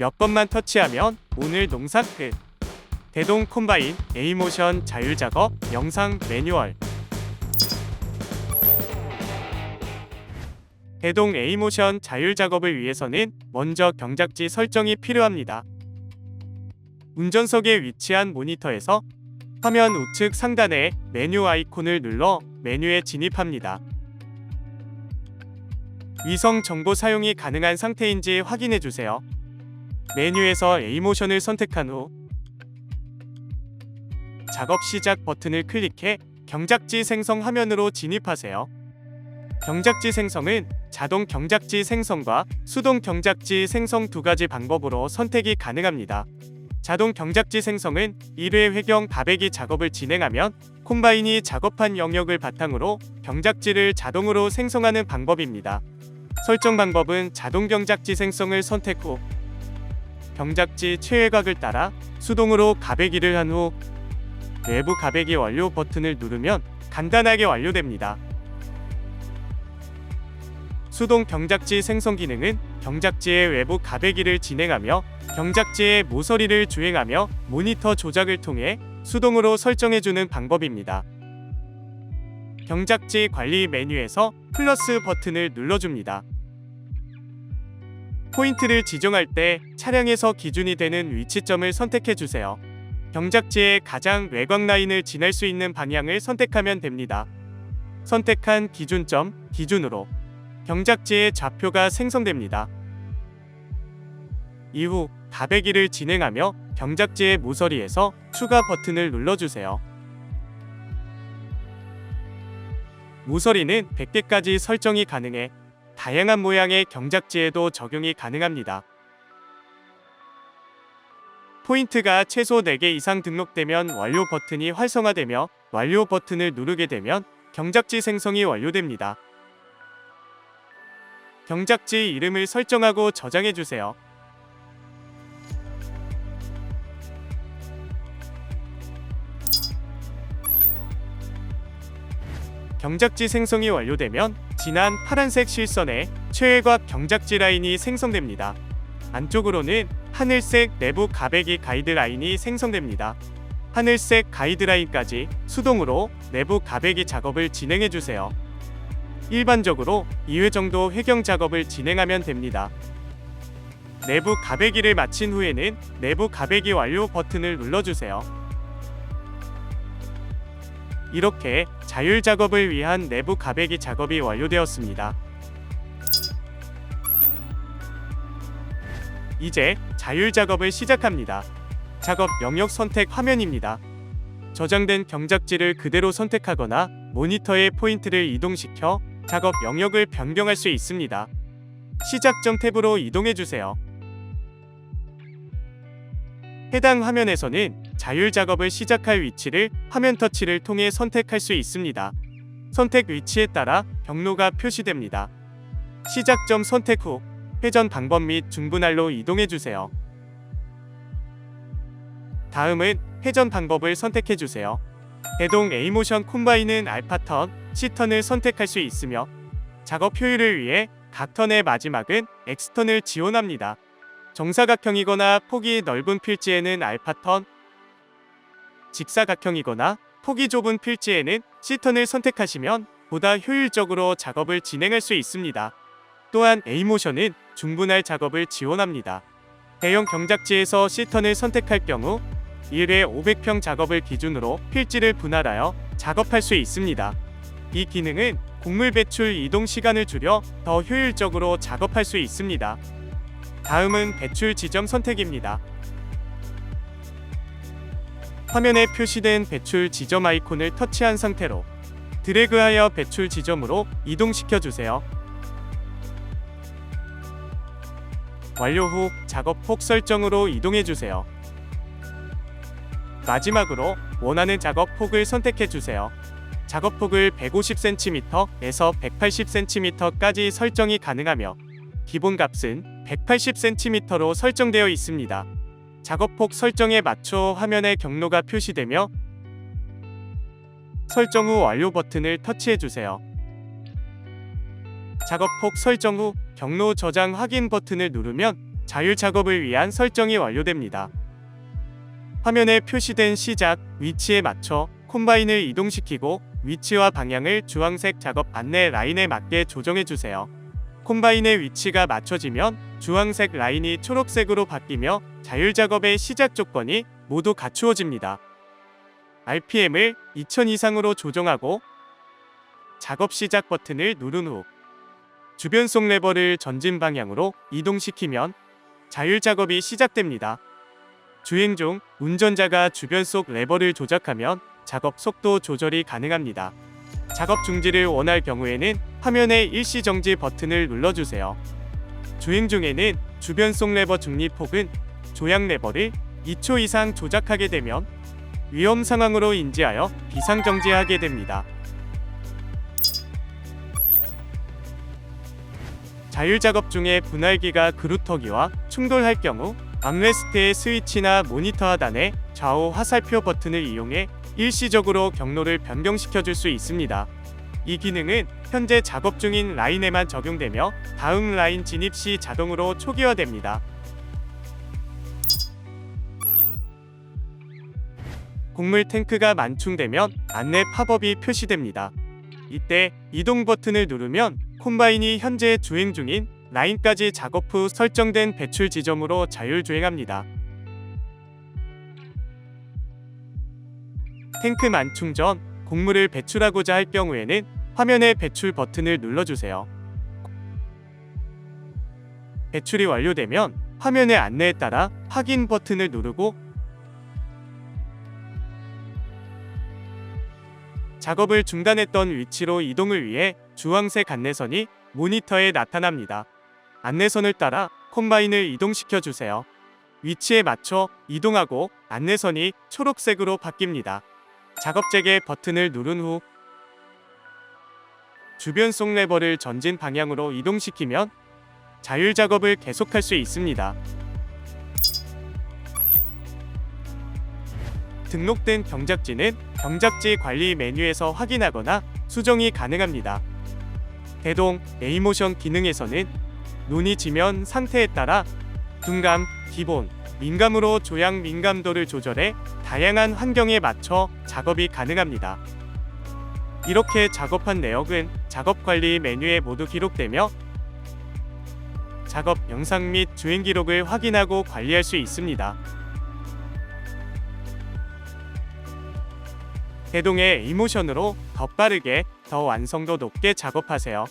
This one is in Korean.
몇 번만 터치하면 오늘 농사 끝. 대동 콤바인 A모션 자율 작업 영상 매뉴얼. 대동 A모션 자율 작업을 위해서는 먼저 경작지 설정이 필요합니다. 운전석에 위치한 모니터에서 화면 우측 상단에 메뉴 아이콘을 눌러 메뉴에 진입합니다. 위성 정보 사용이 가능한 상태인지 확인해 주세요. 메뉴에서 A모션을 선택한 후 작업 시작 버튼을 클릭해 경작지 생성 화면으로 진입하세요. 경작지 생성은 자동 경작지 생성과 수동 경작지 생성 두 가지 방법으로 선택이 가능합니다. 자동 경작지 생성은 1회 회경 가배기 작업을 진행하면 콤바인이 작업한 영역을 바탕으로 경작지를 자동으로 생성하는 방법입니다. 설정 방법은 자동 경작지 생성을 선택 후 경작지 최외곽을 따라 수동으로 가배기를 한후 외부 가배기 완료 버튼을 누르면 간단하게 완료됩니다. 수동 경작지 생성 기능은 경작지의 외부 가배기를 진행하며 경작지의 모서리를 주행하며 모니터 조작을 통해 수동으로 설정해주는 방법입니다. 경작지 관리 메뉴에서 플러스 버튼을 눌러줍니다. 포인트를 지정할 때 차량에서 기준이 되는 위치점을 선택해 주세요. 경작지의 가장 외곽 라인을 지날 수 있는 방향을 선택하면 됩니다. 선택한 기준점 기준으로 경작지의 좌표가 생성됩니다. 이후 가배기를 진행하며 경작지의 모서리에서 추가 버튼을 눌러주세요. 모서리는 100개까지 설정이 가능해 다양한 모양의 경작지에도 적용이 가능합니다. 포인트가 최소 4개 이상 등록되면 완료 버튼이 활성화되며 완료 버튼을 누르게 되면 경작지 생성이 완료됩니다. 경작지 이름을 설정하고 저장해 주세요. 경작지 생성이 완료되면 진한 파란색 실선에 최외곽 경작지 라인이 생성됩니다. 안쪽으로는 하늘색 내부 가배기 가이드 라인이 생성됩니다. 하늘색 가이드 라인까지 수동으로 내부 가배기 작업을 진행해 주세요. 일반적으로 2회 정도 회경 작업을 진행하면 됩니다. 내부 가배기를 마친 후에는 내부 가배기 완료 버튼을 눌러주세요. 이렇게 자율 작업을 위한 내부 가배기 작업이 완료되었습니다. 이제 자율 작업을 시작합니다. 작업 영역 선택 화면입니다. 저장된 경작지를 그대로 선택하거나 모니터의 포인트를 이동시켜 작업 영역을 변경할 수 있습니다. 시작점 탭으로 이동해 주세요. 해당 화면에서는 자율 작업을 시작할 위치를 화면 터치를 통해 선택할 수 있습니다. 선택 위치에 따라 경로가 표시됩니다. 시작점 선택 후 회전 방법 및 중분할로 이동해 주세요. 다음은 회전 방법을 선택해 주세요. 대동 A모션 콤바인은 알파턴, C턴을 선택할 수 있으며 작업 효율을 위해 각 턴의 마지막은 X턴을 지원합니다. 정사각형이거나 폭이 넓은 필지에는 알파턴, 직사각형이거나 폭이 좁은 필지에는 C턴을 선택하시면 보다 효율적으로 작업을 진행할 수 있습니다. 또한 A모션은 중분할 작업을 지원합니다. 대형 경작지에서 C턴을 선택할 경우 1회 500평 작업을 기준으로 필지를 분할하여 작업할 수 있습니다. 이 기능은 곡물 배출 이동 시간을 줄여 더 효율적으로 작업할 수 있습니다. 다음은 배출 지점 선택입니다. 화면에 표시된 배출 지점 아이콘을 터치한 상태로 드래그하여 배출 지점으로 이동시켜 주세요. 완료 후 작업 폭 설정으로 이동해 주세요. 마지막으로 원하는 작업 폭을 선택해 주세요. 작업 폭을 150cm에서 180cm까지 설정이 가능하며 기본 값은 180cm로 설정되어 있습니다. 작업폭 설정에 맞춰 화면에 경로가 표시되며 설정 후 완료 버튼을 터치해 주세요. 작업폭 설정 후 경로 저장 확인 버튼을 누르면 자율 작업을 위한 설정이 완료됩니다. 화면에 표시된 시작 위치에 맞춰 콤바인을 이동시키고 위치와 방향을 주황색 작업 안내 라인에 맞게 조정해 주세요. 콤바인의 위치가 맞춰지면 주황색 라인이 초록색으로 바뀌며 자율 작업의 시작 조건이 모두 갖추어집니다. RPM을 2000 이상으로 조정하고 작업 시작 버튼을 누른 후 주변 속 레버를 전진 방향으로 이동시키면 자율 작업이 시작됩니다. 주행 중 운전자가 주변 속 레버를 조작하면 작업 속도 조절이 가능합니다. 작업 중지를 원할 경우에는 화면의 일시 정지 버튼을 눌러주세요. 주행 중에는 주변 속 레버 중립 혹은 조향 레버를 2초 이상 조작하게 되면 위험 상황으로 인지하여 비상 정지하게 됩니다. 자율 작업 중에 분할기가 그루터기와 충돌할 경우 암레스트의 스위치나 모니터 하단의 좌우 화살표 버튼을 이용해 일시적으로 경로를 변경시켜 줄 수 있습니다. 이 기능은 현재 작업 중인 라인에만 적용되며 다음 라인 진입 시 자동으로 초기화됩니다. 곡물 탱크가 만충되면 안내 팝업이 표시됩니다. 이때 이동 버튼을 누르면 콤바인이 현재 주행 중인 라인까지 작업 후 설정된 배출 지점으로 자율 주행합니다. 탱크 만충 전 곡물을 배출하고자 할 경우에는 화면의 배출 버튼을 눌러주세요. 배출이 완료되면 화면의 안내에 따라 확인 버튼을 누르고 작업을 중단했던 위치로 이동을 위해 주황색 안내선이 모니터에 나타납니다. 안내선을 따라 콤바인을 이동시켜 주세요. 위치에 맞춰 이동하고 안내선이 초록색으로 바뀝니다. 작업재개 버튼을 누른 후 주변 속 레버를 전진 방향으로 이동시키면 자율 작업을 계속할 수 있습니다. 등록된 경작지는 경작지 관리 메뉴에서 확인하거나 수정이 가능합니다. 대동 A모션 기능에서는 눈이 지면 상태에 따라 둔감, 기본, 민감으로 조향 민감도를 조절해 다양한 환경에 맞춰 작업이 가능합니다. 이렇게 작업한 내역은 작업 관리 메뉴에 모두 기록되며 작업 영상 및 주행 기록을 확인하고 관리할 수 있습니다. 대동의 이모션으로 더 빠르게, 더 완성도 높게 작업하세요.